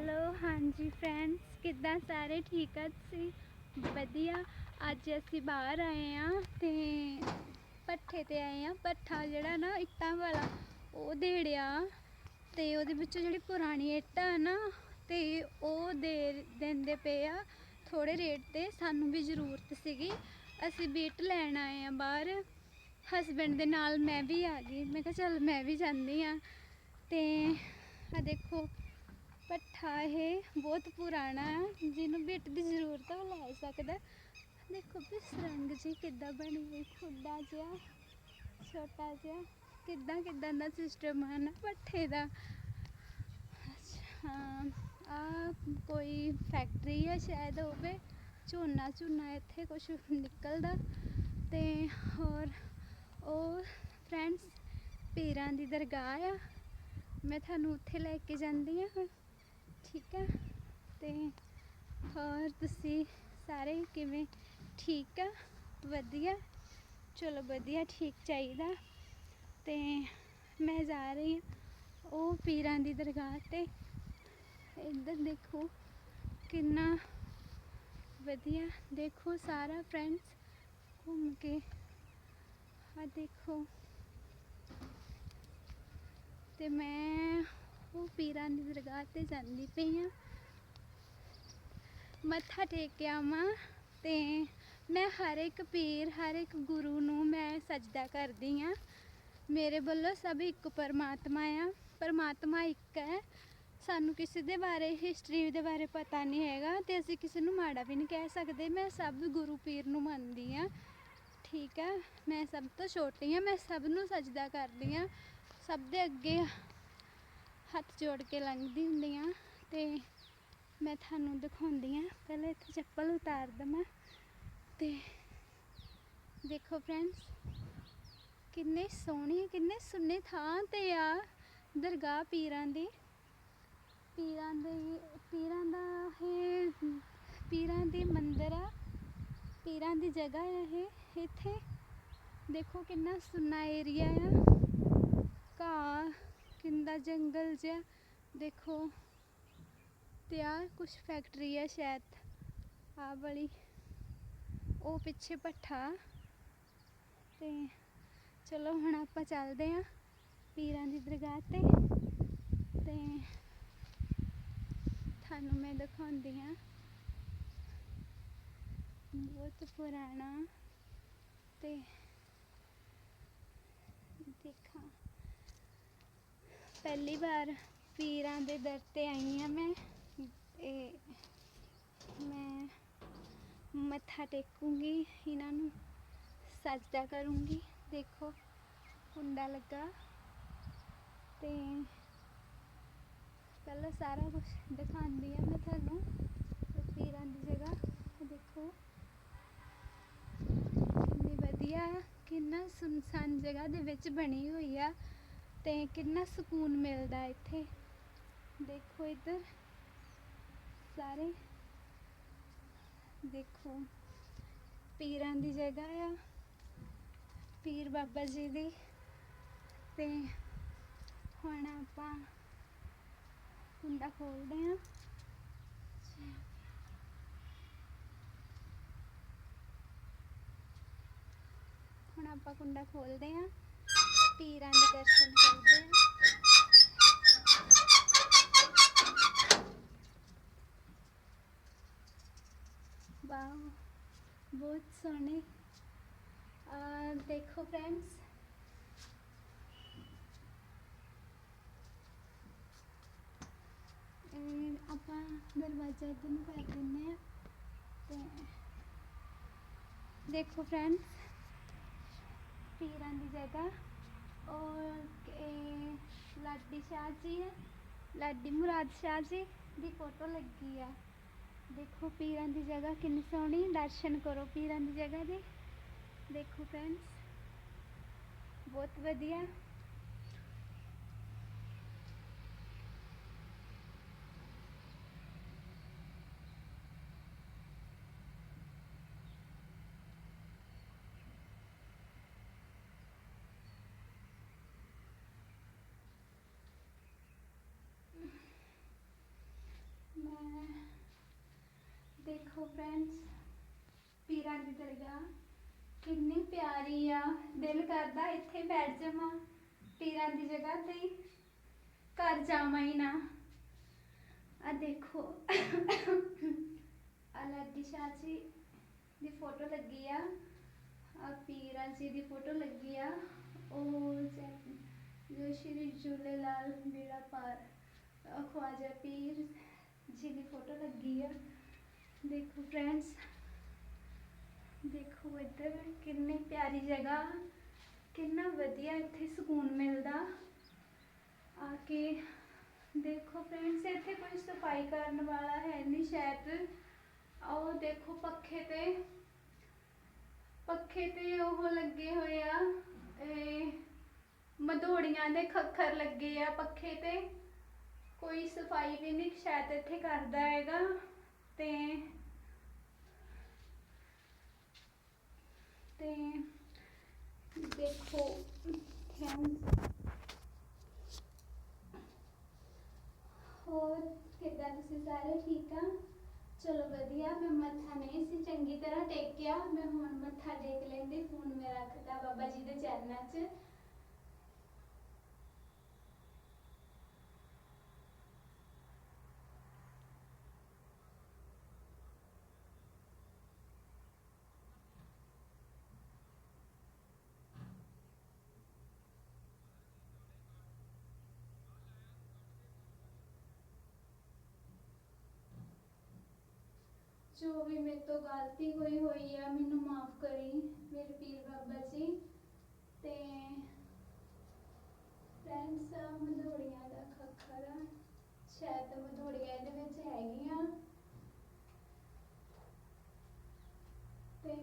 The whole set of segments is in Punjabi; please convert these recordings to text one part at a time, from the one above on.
ਹੈਲੋ ਹਾਂਜੀ ਫਰੈਂਡਸ ਕਿੱਦਾਂ ਸਾਰੇ ਠੀਕ ਆ ਤੁਸੀਂ? ਵਧੀਆ, ਅੱਜ ਅਸੀਂ ਬਾਹਰ ਆਏ ਆ ਤੇ ਪੱਠੇ ਤੇ ਆਏ ਆ ਪੱਠਾ ਜਿਹੜਾ ਨਾ ਇੱਟਾਂ ਵਾਲਾ, ਉਹ ਦੇੜਿਆ। ਤੇ ਉਹਦੇ ਵਿੱਚੋਂ ਜਿਹੜੀ ਪੁਰਾਣੀ ਇੱਟ ਆ ਨਾ, ਤੇ ਉਹ ਦੇ ਦਿੰਦੇ ਪਏ ਆ ਥੋੜੇ ਰੇਟ ਤੇ, ਸਾਨੂੰ ਵੀ ਜ਼ਰੂਰਤ ਸੀਗੀ। ਅਸੀਂ ਬੀਟ ਲੈਣ ਆਏ ਆ ਬਾਹਰ। ਹਸਬੈਂਡ ਦੇ ਨਾਲ ਮੈਂ ਵੀ ਆ ਗਈ। ਮੈਂ ਕਿਹਾ ਚੱਲ ਮੈਂ ਵੀ ਜਾਂਦੀ ਆ ਤੇ ਆ ਦੇਖੋ ਭੱਠਾ ਇਹ ਬਹੁਤ ਪੁਰਾਣਾ ਹੈ, ਜਿਹਨੂੰ ਬਿੱਟ ਦੀ ਜ਼ਰੂਰਤ ਹੈ ਉਹ ਲੈ ਸਕਦਾ ਦੇਖੋ ਵੀ ਸਰੰਗ ਜੀ ਕਿੱਦਾਂ ਬਣੀ ਹੋਈ ਖੁੱਡਾ ਜਿਹਾ, ਛੋਟਾ ਜਿਹਾ, ਕਿੱਦਾਂ ਕਿੱਦਾਂ ਦਾ ਸਿਸਟਮ ਹੈ ਨਾ ਪੱਠੇ ਦਾ। ਅੱਛਾ, ਆ ਕੋਈ ਫੈਕਟਰੀ ਹੈ ਸ਼ਾਇਦ ਹੋਵੇ, ਝੋਨਾ ਝੋਨਾ ਇੱਥੇ ਕੁਝ ਨਿਕਲਦਾ। ਤੇ ਹੋਰ ਉਹ ਫਰੈਂਡਸ ਪੀਰਾਂ ਦੀ ਦਰਗਾਹ ਆ। ਮੈਂ ਤੁਹਾਨੂੰ ਉੱਥੇ ਲੈ ਕੇ ਜਾਂਦੀ ਹਾਂ ਹੁਣ ਠੀਕ ਆ? ਤੇ ਹੋਰ ਤੁਸੀਂ ਸਾਰੇ ਕਿਵੇਂ? ਠੀਕ ਆ? ਵਧੀਆ? ਚਲੋ ਵਧੀਆ, ਠੀਕ ਚਾਹੀਦਾ। ਤੇ ਮੈਂ ਜਾ ਰਹੀ ਹਾਂ ਉਹ ਪੀਰਾਂ ਦੀ ਦਰਗਾਹ ਤੇ। ਇੱਧਰ ਦੇਖੋ, ਕਿੰਨਾ ਵਧੀਆ। ਦੇਖੋ ਸਾਰਾ ਫਰੈਂਡਸ ਘੁੰਮ ਕੇ। ਆ ਦੇਖੋ। ਤੇ ਮੈਂ ਉਹ ਪੀਰਾਂ ਦੀ ਦਰਗਾਹ ਤੇ ਜਾਂਦੀ ਪਈ ਆ। ਮੱਥਾ ਟੇਕ ਕੇ ਆਵਾਂ ਤੇ ਮੈਂ ਹਰ ਇੱਕ ਪੀਰ, ਹਰ ਇੱਕ ਗੁਰੂ ਨੂੰ ਮੈਂ ਸਜਦਾ ਕਰਦੀ ਆ। ਮੇਰੇ ਵੱਲੋਂ ਸਭ ਇੱਕ ਪਰਮਾਤਮਾ ਆ। ਪਰਮਾਤਮਾ ਇੱਕ ਹੈ। ਸਾਨੂੰ ਕਿਸੇ ਦੇ ਬਾਰੇ ਹਿਸਟਰੀ ਦੇ ਬਾਰੇ ਪਤਾ ਨਹੀਂ ਹੈਗਾ ਤੇ ਅਸੀਂ ਕਿਸੇ ਨੂੰ ਮਾੜਾ ਵੀ ਨਹੀਂ ਕਹਿ ਸਕਦੇ। ਮੈਂ ਸਭ ਗੁਰੂ ਪੀਰ ਨੂੰ ਮੰਨਦੀ ਆ। ਠੀਕ ਹੈ ਮੈਂ ਸਭ ਤੋਂ ਛੋਟੀ ਆ। ਮੈਂ ਸਭ ਨੂੰ ਸਜਦਾ ਕਰਦੀ ਆ। ਸਭ ਦੇ ਅੱਗੇ ਹੱਥ ਜੋੜ ਕੇ ਲੰਘਦੀ ਹੁੰਦੀ ਆ ਤੇ ਮੈਂ ਤੁਹਾਨੂੰ ਦਿਖਾਉਂਦੀ ਆ ਪਹਿਲਾਂ ਇੱਥੇ ਚੱਪਲ ਉਤਾਰ ਦਵਾਂ ਤੇ ਦੇਖੋ ਫਰੈਂਡਸ ਕਿੰਨੇ ਸੋਹਣੇ, ਕਿੰਨੇ ਸੁੰਨੇ ਥਾਂ ਤੇ ਆ ਦਰਗਾਹ ਪੀਰਾਂ ਦੀ। ਪੀਰਾਂ ਦੇ, ਪੀਰਾਂ ਦਾ ਇਹ, ਪੀਰਾਂ ਦੇ ਮੰਦਿਰ ਆ, ਪੀਰਾਂ ਦੀ ਜਗ੍ਹਾ ਆ ਇਹ। ਇੱਥੇ ਦੇਖੋ ਕਿੰਨਾ ਸੁੰਨਾ ਏਰੀਆ ਆ। ਘਾਹ ਕਿੰਦਾ ਜੰਗਲ ਜਿਹਾ ਦੇਖੋ, ਤੇ ਆ ਕੁਝ ਫੈਕਟਰੀ ਆ ਸ਼ਾਇਦ। ਆ ਵਾਲੀ। ਉਹ ਪਿੱਛੇ ਭੱਠਾ। ਤੇ ਚਲੋ ਹੁਣ ਆਪਾਂ ਚੱਲਦੇ ਆਂ ਪੀਰਾਂ ਦੀ ਦਰਗਾਹ ਤੇ। ਤੇ ਤੁਹਾਨੂੰ ਮੈਂ ਦਿਖਾਉਂਦੀ ਆ। ਬਹੁਤ ਪੁਰਾਣਾ। ਤੇ ਦੇਖਾਂ। ਪਹਿਲੀ ਵਾਰ ਪੀਰਾਂ ਦੇ ਦਰ ਤੇ ਆਈ ਆ ਮੈਂ। ਤੇ ਮੈਂ ਮੱਥਾ ਟੇਕੂੰਗੀ, ਇਹਨਾਂ ਨੂੰ ਸਜਦਾ ਕਰੂੰਗੀ। ਦੇਖੋ, ਕੁੰਡਾ ਲੱਗਾ। ਤੇ ਪਹਿਲਾਂ ਸਾਰਾ ਕੁਝ ਦਿਖਾਉਂਦੀ ਆ ਮੈਂ ਤੁਹਾਨੂੰ ਤੇ ਪੀਰਾਂ ਦੀ ਜਗ੍ਹਾ। ਦੇਖੋ, ਕਿੰਨੀ ਵਧੀਆ, ਕਿੰਨਾ ਸੁਨਸਾਨ ਜਗ੍ਹਾ ਦੇ ਵਿੱਚ ਬਣੀ ਹੋਈ ਆ। ਤੇ ਕਿੰਨਾ ਸਕੂਨ ਮਿਲਦਾ ਇੱਥੇ। ਦੇਖੋ ਇੱਧਰ। ਸਾਰੇ। ਦੇਖੋ। ਪੀਰਾਂ ਦੀ ਜਗ੍ਹਾ ਆ। ਪੀਰ ਬਾਬਾ ਜੀ ਦੀ। ਤੇ ਹੁਣ ਆਪਾਂ ਕੁੰਡਾ ਖੋਲਦੇ ਆ ਹੁਣ ਆਪਾਂ ਕੁੰਡਾ ਖੋਲਦੇ ਆ ਪੀਰਾਂ ਦੇ ਦਰਸ਼ਨ ਕਰਦੇ ਆ। ਵਾਓ ਬਹੁਤ ਸੋਹਣੇ। ਆ, ਦੇਖੋ ਫਰੈਂਡਸ ਆਪਾਂ ਦਰਵਾਜ਼ਾ ਇੱਧਰ ਨੂੰ ਕਰ ਦਿੰਨੇ ਆ। ਤੇ ਦੇਖੋ ਫਰੈਂਡਸ ਪੀਰਾਂ ਦੀ ਜਗ੍ਹਾ। ਔਰ ਇਹ ਲਾਡੀ ਸ਼ਾਹ ਜੀ ਹੈ ਲਾਡੀ ਮੁਰਾਦ ਸ਼ਾਹ ਜੀ ਦੀ ਫੋਟੋ ਲੱਗੀ ਆ ਦੇਖੋ ਪੀਰਾਂ ਦੀ ਜਗ੍ਹਾ ਕਿੰਨੀ ਸੋਹਣੀ ਦਰਸ਼ਨ ਕਰੋ ਪੀਰਾਂ ਦੀ ਜਗ੍ਹਾ ਦੇ ਦੇਖੋ ਫਰੈਂਡਸ ਬਹੁਤ ਵਧੀਆ ਦੇਖੋ ਫਰੈਂਡਸ ਪੀਰਾਂ ਦੀ ਦਰਗਾਹ ਕਿੰਨੀ ਪਿਆਰੀ ਆ, ਦਿਲ ਕਰਦਾ ਇੱਥੇ ਬੈਠ ਜਾਵਾਂ, ਪੀਰਾਂ ਦੀ ਜਗ੍ਹਾ ਤੇ ਘਰ ਜਾਵਾਂ ਹੀ ਨਾ। ਆ ਦੇਖੋ ਆ ਸ਼ਾਹ ਜੀ ਦੀ ਫੋਟੋ ਲੱਗੀ ਆ ਆ ਪੀਰਾਂ ਜੀ ਦੀ ਫੋਟੋ ਲੱਗੀ ਆ, ਉਹ ਜੈ- ਜੋ ਸ਼੍ਰੀ ਝੂਲੇਲਾਲ ਮੇਰਾ ਪਾਰ ਖਵਾਜਾ ਪੀਰ ਜੀ ਦੀ ਫੋਟੋ ਲੱਗੀ ਆ। ਦੇਖੋ ਫਰੈਂਡਸ ਦੇਖੋ ਇੱਧਰ ਕਿੰਨੀ ਪਿਆਰੀ ਜਗ੍ਹਾ, ਕਿੰਨਾ ਵਧੀਆ ਇੱਥੇ ਸਕੂਨ ਮਿਲਦਾ। ਆ ਕੇ ਦੇਖੋ ਫਰੈਂਡਸ ਇੱਥੇ ਕੋਈ ਸਫ਼ਾਈ ਕਰਨ ਵਾਲਾ ਹੈ ਨਹੀਂ ਸ਼ਾਇਦ। ਉਹ ਦੇਖੋ ਪੱਖੇ ਤੇ ਪੱਖੇ ਤੇ ਉਹ ਲੱਗੇ ਹੋਏ ਆ, ਇਹ ਮਧੋੜੀਆਂ ਦੇ ਖੱਖਰ ਲੱਗੇ ਆ ਪੱਖੇ ਤੇ। ਕੋਈ ਸਫ਼ਾਈ ਵੀ ਨਹੀਂ ਸ਼ਾਇਦ ਇੱਥੇ ਕਰਦਾ ਹੈਗਾ। ਤੇ ਤੇ ਦੇਖੋ ਹੋਰ ਕਿੱਦਾਂ ਤੁਸੀਂ ਸਾਰੇ ਠੀਕ ਆ? ਚਲੋ ਵਧੀਆ, ਮੈਂ ਮੱਥਾ ਨਹੀਂ ਸੀ ਚੰਗੀ ਤਰ੍ਹਾਂ ਟੇਕਿਆ। ਮੈਂ ਹੁਣ ਮੱਥਾ ਟੇਕ ਲੈਂਦੀ, ਫੋਨ ਮੇਰਾ ਰੱਖਤਾ ਬਾਬਾ ਜੀ ਦੇ ਚਰਨਾਂ 'ਚ। ਜੋ ਵੀ ਮੇਰੇ ਤੋਂ ਗਲਤੀ ਹੋਈ ਹੋਈ ਆ, ਮੈਨੂੰ ਮਾਫ ਕਰੀ ਮੇਰੇ ਪੀਰ ਬਾਬਾ ਜੀ। ਤੇ ਫਰੈਂਡਸ ਮਧੋੜੀਆਂ ਦਾ ਖੱਖਰ ਆ। ਸ਼ਾਇਦ ਮਧੋੜੀਆਂ ਇਹਦੇ ਵਿੱਚ ਹੈਗੀਆਂ ਤੇ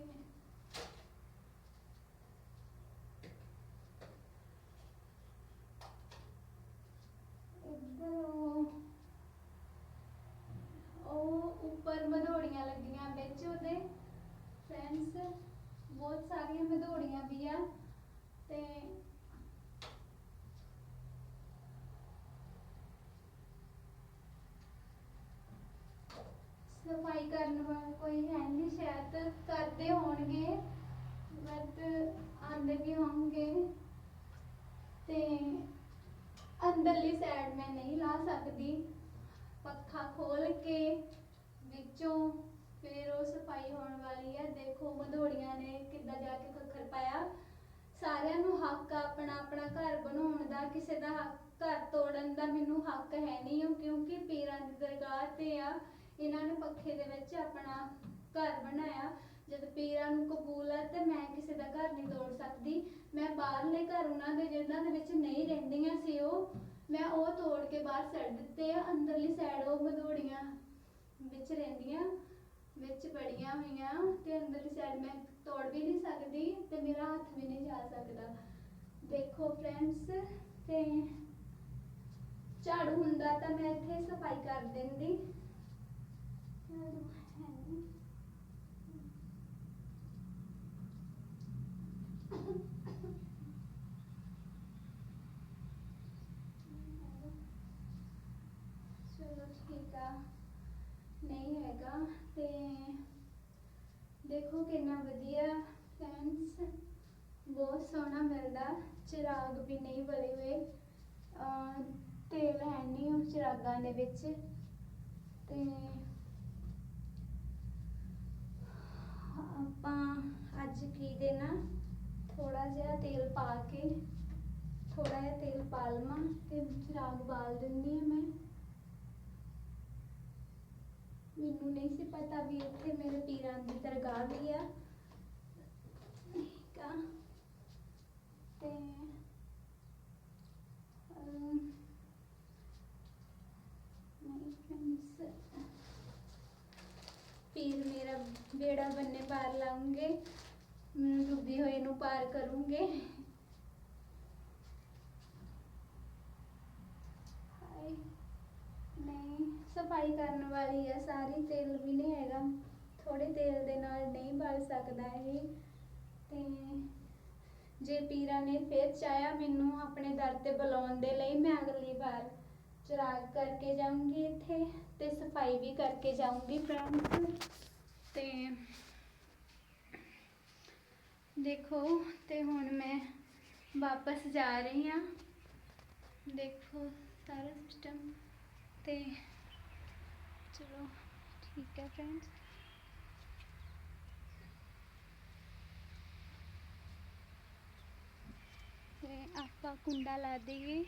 ਇੱਧਰ ਉਹ ਉਹ ਉੱਪਰ ਮਧੋੜੀਆਂ ਲੱਗੀਆਂ ਵਿੱਚ ਉਹਦੇ ਫਰੈਂਡਸ ਬਹੁਤ ਸਾਰੀਆਂ ਮਧੋੜੀਆਂ ਵੀ ਆ ਤੇ ਸਫ਼ਾਈ ਕਰਨ ਵਾਲਾ ਕੋਈ ਹੈ ਨਹੀਂ, ਸ਼ਾਇਦ ਕਰਦੇ ਹੋਣਗੇ ਬਟ ਆਂਦੇ ਵੀ ਹੋਣਗੇ। ਤੇ ਅੰਦਰਲੀ ਸਾਈਡ ਮੈਂ ਨਹੀਂ ਲਾ ਸਕਦੀ। ਪੱਖਾ ਖੋਲ ਕੇ ਵਿੱਚੋਂ ਫਿਰ ਉਹ ਸਫ਼ਾਈ ਹੋਣ ਵਾਲੀ ਹੈ। ਦੇਖੋ ਮਧੋੜੀਆਂ ਨੇ ਕਿੱਦਾਂ ਜਾ ਕੇ ਖੱਖਰ ਪਾਇਆ। ਸਾਰਿਆਂ ਨੂੰ ਹੱਕ ਆ ਆਪਣਾ ਆਪਣਾ ਘਰ ਬਣਾਉਣ ਦਾ। ਕਿਸੇ ਦਾ ਹੱਕ ਘਰ ਤੋੜਨ ਦਾ ਮੈਨੂੰ ਹੱਕ ਹੈ ਨਹੀਂ, ਉਹ ਕਿਉਂਕਿ ਪੀਰਾਂ ਦੀ ਦਰਗਾਹ ਤੇ ਆ। ਇਹਨਾਂ ਨੇ ਪੱਖੇ ਦੇ ਵਿੱਚ ਆਪਣਾ ਘਰ ਬਣਾਇਆ। ਜਦ ਪੀਰਾਂ ਨੂੰ ਕਬੂਲ ਹੈ ਤੇ ਮੈਂ ਕਿਸੇ ਦਾ ਘਰ ਨਹੀਂ ਤੋੜ ਸਕਦੀ। ਮੈਂ ਬਾਹਰਲੇ ਘਰ ਉਹਨਾਂ ਦੇ ਜਿਨ੍ਹਾਂ ਦੇ ਵਿੱਚ ਨਹੀਂ ਰਹਿੰਦੀਆਂ ਸੀ ਉਹ, ਮੈਂ ਉਹ ਤੋੜ ਕੇ ਬਾਹਰ ਛੱਡ ਦਿੱਤੇ ਆ। ਅੰਦਰਲੀ ਸਾਈਡ ਉਹ ਮਧੋੜੀਆਂ ਵਿੱਚ ਰਹਿੰਦੀਆਂ, ਵਿੱਚ ਪੜੀਆਂ ਹੋਈਆਂ ਤੇ ਅੰਦਰਲੀ ਸਾਈਡ ਮੈਂ ਤੋੜ ਵੀ ਨਹੀਂ ਸਕਦੀ ਤੇ ਮੇਰਾ ਹੱਥ ਵੀ ਨਹੀਂ ਜਾ ਸਕਦਾ। ਦੇਖੋ ਫਰੈਂਡਸ ਤੇ ਝਾੜੂ ਹੁੰਦਾ ਤਾਂ ਮੈਂ ਇੱਥੇ ਸਫ਼ਾਈ ਕਰ ਦਿੰਦੀ। ਚਲੋ ਠੀਕ ਆ। ਨਹੀਂ ਹੈਗਾ ਤੇ ਦੇਖੋ ਕਿੰਨਾ ਵਧੀਆ ਫਰੈਂਡਸ ਬਹੁਤ ਸੋਹਣਾ ਮਿਲਦਾ, ਚਿਰਾਗ ਵੀ ਨਹੀਂ ਬਲੇ ਹੋਏ। ਅਹ ਤੇਲ ਹੈ ਨਹੀਂ ਉਹ ਚਿਰਾਗਾਂ ਦੇ ਵਿੱਚ। ਤੇ ਆਪਾਂ ਅੱਜ ਕੀ ਦੇਣਾ? ਥੋੜਾ ਜਿਹਾ ਤੇਲ ਪਾ ਕੇ ਥੋੜਾ ਜਿਹਾ ਤੇਲ ਪਾ ਲਵਾਂ ਤੇ ਚਿਰਾਗ ਬਾਲ ਦਿੰਦੀ ਹਾਂ ਮੈਂ। ਮੈਨੂੰ ਨਹੀਂ ਸੀ ਪਤਾ ਵੀ ਇੱਥੇ ਮੇਰੇ ਪੀਰਾਂ ਦੀ ਦਰਗਾਹ ਵੀ ਆ ਆ ਤੇ ਅਮ, ਨਹੀਂ friends, ਪੀਰ ਮੇਰਾ ਬੇੜਾ ਬੰਨੇ ਪਾਰ ਲਾਉਂਗੇ। ਮੈਂ ਡੁੱਬੀ ਹੋਈ ਨੂੰ ਪਾਰ ਕਰੂੰਗੇ। ਹਾਏ, ਨਹੀਂ, ਸਫ਼ਾਈ ਕਰਨ ਵਾਲੀ ਆ ਸਾਰੀ, ਤੇਲ ਵੀ ਨਹੀਂ ਹੈਗਾ। ਥੋੜੇ ਤੇਲ ਦੇ ਨਾਲ ਨਹੀਂ ਬਲ ਸਕਦਾ ਇਹ। ਤੇ ਜੇ ਪੀਰਾਂ ਨੇ ਫੇਰ ਚਾਹਿਆ ਮੈਨੂੰ ਆਪਣੇ ਦਰ ਤੇ ਬੁਲਾਉਣ ਦੇ ਲਈ, ਮੈਂ ਅਗਲੀ ਵਾਰ ਚਿਰਾਗ ਕਰਕੇ ਜਾਊਂਗੀ ਇੱਥੇ ਤੇ ਸਫ਼ਾਈ ਵੀ ਕਰਕੇ ਜਾਊਂਗੀ ਫਰੈਂਡਸ ਤੇ ਦੇਖੋ, ਤੇ ਹੁਣ ਮੈਂ ਵਾਪਸ ਜਾ ਰਹੀ ਹਾਂ। ਦੇਖੋ, ਸਾਰਾ ਸਿਸਟਮ ਤੇ ਚਲੋ, ਠੀਕ ਹੈ ਫਰੈਂਡਸ ਤੇ ਆਪਾਂ ਕੁੰਡਾ ਲਾ ਦੇਈਏ।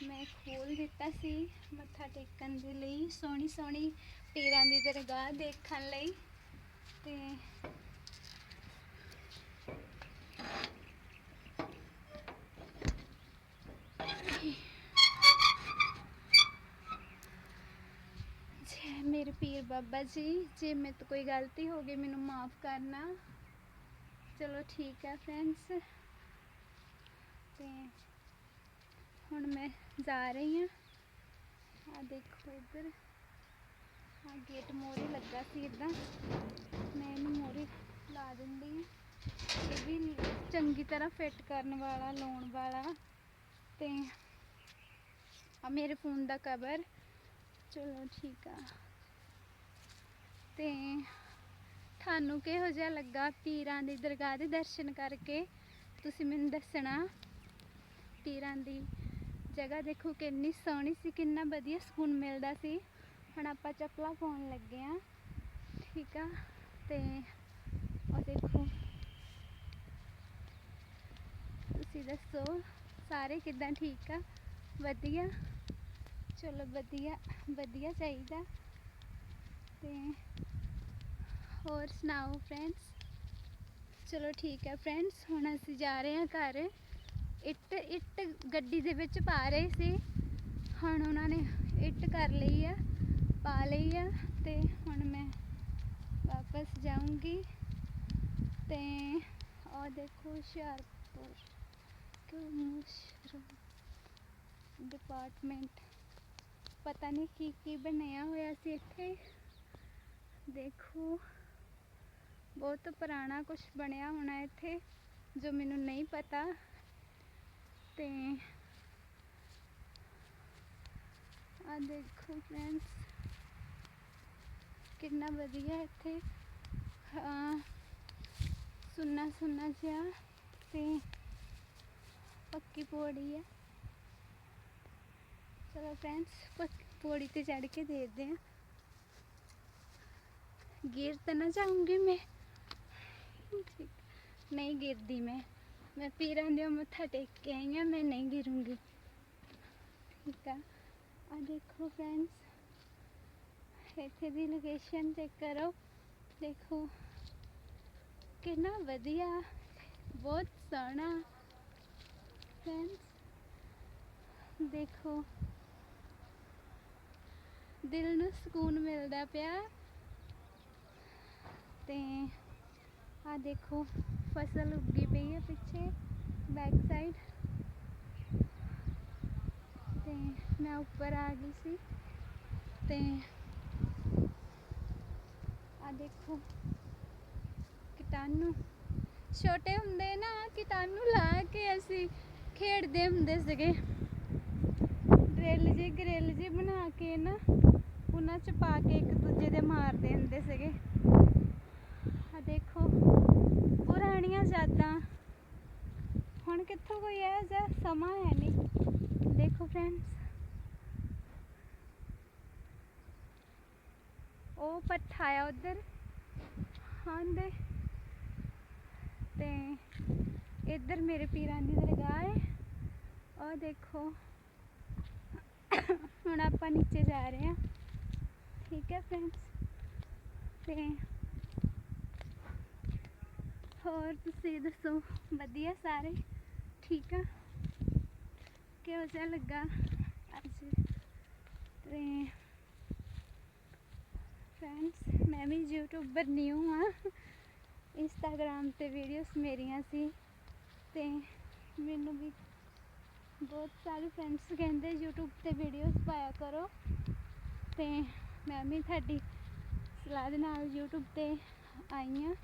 ਮੈਂ ਖੋਲ ਦਿੱਤਾ ਸੀ, ਮੱਥਾ ਟੇਕਣ ਦੇ ਲਈ ਸੋਹਣੀ ਸੋਹਣੀ ਪੀਰਾਂ ਦੀ ਦਰਗਾਹ ਦੇਖਣ ਲਈ। ਤੇ ਮੇਰੇ ਪੀਰ ਬਾਬਾ ਜੀ, ਜੇ ਮੇਰੇ ਤੋਂ ਕੋਈ ਗਲਤੀ ਹੋ ਗਈ, ਮੈਨੂੰ ਮਾਫ ਕਰਨਾ। ਚਲੋ ਠੀਕ ਹੈ ਫਰੈਂਡਸ ਤੇ ਹੁਣ ਮੈਂ ਜਾ ਰਹੀ ਹਾਂ। ਆ ਦੇਖੋ ਇੱਧਰ। ਆ ਗੇਟ ਮੋਰੇ ਲੱਗਾ ਸੀ ਇਦਾਂ ਮੈਂ ਇਹਨੂੰ ਮੋਰੇ ਲਾ ਦਿੰਦੀ ਹਾਂ। ਇਹ ਵੀ ਚੰਗੀ ਤਰ੍ਹਾਂ ਫਿੱਟ ਕਰਨ ਵਾਲਾ, ਲਾਉਣ ਵਾਲਾ। ਤੇ ਆ ਮੇਰੇ ਫੋਨ ਦਾ ਕਵਰ ਚਲੋ ਠੀਕ ਆ। ਤੇ ਤੁਹਾਨੂੰ ਕਿਹੋ ਜਿਹਾ ਲੱਗਾ ਪੀਰਾਂ ਦੀ ਦਰਗਾਹ ਦੇ ਦਰਸ਼ਨ ਕਰਕੇ? ਤੁਸੀਂ ਮੈਨੂੰ ਦੱਸਣਾ, ਪੀਰਾਂ ਦੀ ਜਗ੍ਹਾ ਦੇਖੋ ਕਿੰਨੀ ਸੋਹਣੀ ਸੀ, ਕਿੰਨਾ ਵਧੀਆ ਸਕੂਨ ਮਿਲਦਾ ਸੀ। ਹੁਣ ਆਪਾਂ ਚੱਪਲਾਂ ਪਾਉਣ ਲੱਗੇ ਆ ਠੀਕ ਆ? ਤੇ ਉਹ ਦੇਖੋ। ਤੁਸੀਂ ਦੱਸੋ, ਸਾਰੇ ਕਿਦਾਂ ਠੀਕ ਆ? ਵਧੀਆ? ਚਲੋ ਵਧੀਆ ਵਧੀਆ ਚਾਹੀਦਾ। ਤੇ ਹੋਰ ਸੁਣਾਓ ਫਰੈਂਡਸ ਚਲੋ ਠੀਕ ਹੈ ਫਰੈਂਡਸ ਹੁਣ ਅਸੀਂ ਜਾ ਰਹੇ ਹਾਂ ਘਰ ਇੱਟ ਇੱਟ ਗੱਡੀ ਦੇ ਵਿੱਚ ਪਾ ਰਹੇ ਸੀ ਹੁਣ ਉਹਨਾਂ ਨੇ ਇੱਟ ਕਰ ਲਈ ਆ ਪਾ ਲਈ ਆ ਤੇ ਹੁਣ ਮੈਂ ਵਾਪਸ ਜਾਊਂਗੀ ਤੇ ਉਹ ਦੇਖੋ ਹੁਸ਼ਿਆਰਪੁਰ ਕਿਉਂ ਡਿਪਾਰਟਮੈਂਟ ਪਤਾ ਨਹੀਂ ਕੀ ਕੀ ਬਣਿਆ ਹੋਇਆ ਸੀ ਇੱਥੇ ਦੇਖੋ, ਬਹੁਤ ਪੁਰਾਣਾ ਕੁਝ ਬਣਿਆ ਹੋਣਾ ਇੱਥੇ, ਜੋ ਮੈਨੂੰ ਨਹੀਂ ਪਤਾ। ਤੇ ਆ ਦੇਖੋ ਫਰੈਂਡਸ ਕਿੰਨਾ ਵਧੀਆ ਇੱਥੇ, ਹਾਂ, ਸੁੰਨਾ ਸੁੰਨਾ ਜਿਹਾ ਤੇ ਪੱਕੀ ਪੌੜੀ ਹੈ ਚਲੋ ਫਰੈਂਡਸ ਪੌੜੀ ਤੇ ਚੜ ਕੇ ਦੇਖਦੇ ਹਾਂ। गिर तो ना जाऊंगी मैं नहीं गिरती मैं मैं पीर दे मत्था टेक के आई हाँ मैं नहीं गिरूंगी ठीक है और देखो फ्रेंड्स इतने की लोकेशन चेक करो देखो कितना वधिया ਬਹੁਤ ਸੋਹਣਾ ਫਰੈਂਡਸ ਦੇਖੋ ਦਿਲ ਨੂੰ ਸਕੂਨ ਮਿਲਦਾ ਪਿਆ ਤੇ ਆ ਦੇਖੋ ਫਸਲ ਉੱਗੀ ਪਈ ਹੈ ਪਿੱਛੇ ਬੈਕ ਸਾਈਡ ਤੇ ਮੈਂ ਉੱਪਰ ਆ ਗਈ ਸੀ ਤੇ ਆ ਦੇਖੋ ਕੀਟਾਣੂ ਛੋਟੇ ਹੁੰਦੇ ਨਾ ਕੀਟਾਣੂ ਲਾ ਕੇ ਅਸੀਂ ਖੇਡਦੇ ਹੁੰਦੇ ਸੀਗੇ ਡਰਿਲ ਜੇ ਗ੍ਰਿਲ ਜੇ ਬਣਾ ਕੇ ਨਾ ਉਹਨਾਂ ਚ ਪਾ ਕੇ ਇੱਕ ਦੂਜੇ ਦੇ ਮਾਰਦੇ ਹੁੰਦੇ ਸੀਗੇ ਆ ਦੇਖੋ ਪੁਰਾਣੀਆਂ ਯਾਦਾਂ ਹੁਣ ਕਿੱਥੋਂ ਕੋਈ ਇਹੋ ਜਿਹਾ ਸਮਾਂ ਹੈ ਨਹੀਂ। ਦੇਖੋ ਫਰੈਂਡਸ ਉਹ ਪੱਠਾ ਆ ਉਧਰ। ਹਾਂ, ਦੇ। ਤੇ ਇੱਧਰ ਮੇਰੇ ਪੀਰਾਂ ਦੀ ਦਰਗਾਹ ਹੈ ਉਹ ਦੇਖੋ। ਹੁਣ ਆਪਾਂ ਨੀਚੇ ਜਾ ਰਹੇ ਹਾਂ। ਠੀਕ ਹੈ ਫਰੈਂਡਸ ਤੇ ਹੋਰ ਤੁਸੀਂ ਦੱਸੋ? ਵਧੀਆ ਸਾਰੇ? ਠੀਕ ਆ? ਕਿਹੋ ਜਿਹਾ ਲੱਗਾ। ਅੱਜ ਤੇ ਫਰੈਂਡਸ ਮੈਂ ਵੀ ਯੂਟਿਊਬਰ ਨਿਊ ਆ ਇੰਸਟਾਗ੍ਰਾਮ ਤੇ ਵੀਡੀਓਜ਼ ਮੇਰੀਆਂ ਸੀ। ਤੇ ਮੈਨੂੰ ਵੀ ਬਹੁਤ ਸਾਰੇ ਫਰੈਂਡਸ ਕਹਿੰਦੇ, YouTube ਤੇ ਵੀਡੀਓਜ਼ ਪਾਇਆ ਕਰੋ। ਤੇ ਮੈਂ ਵੀ ਤੁਹਾਡੀ ਸਲਾਹ ਦੇ ਨਾਲ YouTube ਤੇ ਆਈ ਹਾਂ।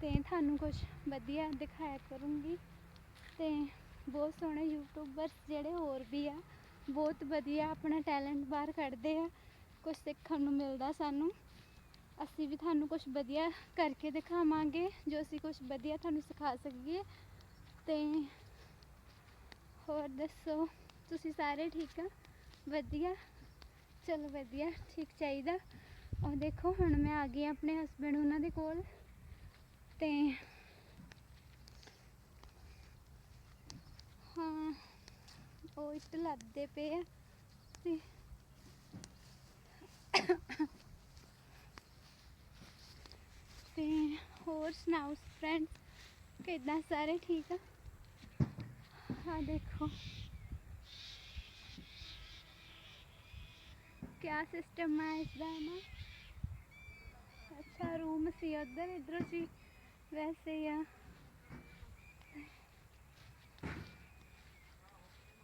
ਤੇ ਤੁਹਾਨੂੰ ਕੁਝ ਵਧੀਆ ਦਿਖਾਇਆ ਕਰੂੰਗੀ। ਤੇ ਬਹੁਤ ਸੋਹਣੇ ਯੂਟਿਊਬਰਸ ਜਿਹੜੇ ਹੋਰ ਵੀ ਆ, ਬਹੁਤ ਵਧੀਆ ਆਪਣਾ ਟੈਲੈਂਟ ਬਾਹਰ ਕੱਢਦੇ ਆ ਕੁਝ ਸਿੱਖਣ ਨੂੰ ਮਿਲਦਾ ਸਾਨੂੰ। ਅਸੀਂ ਵੀ ਤੁਹਾਨੂੰ ਕੁਝ ਵਧੀਆ ਕਰਕੇ ਦਿਖਾਵਾਂਗੇ, ਜੋ ਅਸੀਂ ਕੁਝ ਵਧੀਆ ਤੁਹਾਨੂੰ ਸਿਖਾ ਸਕੀਏ। ਤੇ ਹੋਰ ਦੱਸੋ, ਤੁਸੀਂ ਸਾਰੇ ਠੀਕ ਆ? ਵਧੀਆ? ਚਲੋ ਵਧੀਆ, ਠੀਕ ਚਾਹੀਦਾ। ਉਹ ਦੇਖੋ, ਹੁਣ ਮੈਂ ਆ ਗਈ ਹਾਂ ਆਪਣੇ ਹਸਬੰਡ ਉਹਨਾਂ ਦੇ ਕੋਲ। ਤੇ ਹਾਂ ਉਹ ਇੱਟ ਲੱਦਦੇ ਪਏ ਆ ਤੇ ਤੇ ਹੋਰ ਸੁਣਾਓ ਫਰੈਂਡਸ ਕਿੱਦਾਂ ਸਾਰੇ ਠੀਕ ਆ ਹਾਂ ਦੇਖੋ ਕਿਆ ਸਿਸਟਮ ਹੈ ਇਸ ਦਾ ਨਾ ਅੱਛਾ ਰੂਮ ਸੀ ਉਧਰ ਇਧਰ ਸੀ ਵੈਸੇ ਹੀ ਆ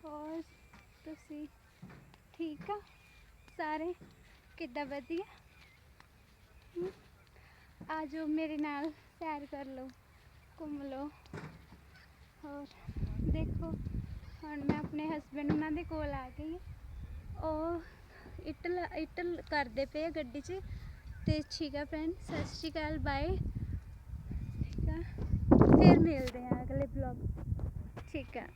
ਹੋਰ ਤੁਸੀਂ? ਠੀਕ ਆ ਸਾਰੇ? ਕਿੱਦਾਂ ਵਧੀਆ? ਆ ਜਾਓ ਮੇਰੇ ਨਾਲ ਸੈਰ ਕਰ ਲਓ, ਘੁੰਮ ਲਓ। ਹੋਰ? ਦੇਖੋ, ਹੁਣ ਮੈਂ ਆਪਣੇ ਹਸਬੰਡ ਉਹਨਾਂ ਦੇ ਕੋਲ ਆ ਗਈ। ਉਹ ਇੱਟ ਲ- ਕਰਦੇ ਪਏ ਆ ਗੱਡੀ 'ਚ। ਤੇ ਠੀਕ ਆ ਫਰੈਂਡ ਸਤਿ ਸ਼੍ਰੀ ਅਕਾਲ ਬਾਏ ਠੀਕ ਆ? ਫਿਰ ਮਿਲਦੇ ਆ ਅਗਲੇ ਬਲੌਗ ਠੀਕ ਆ।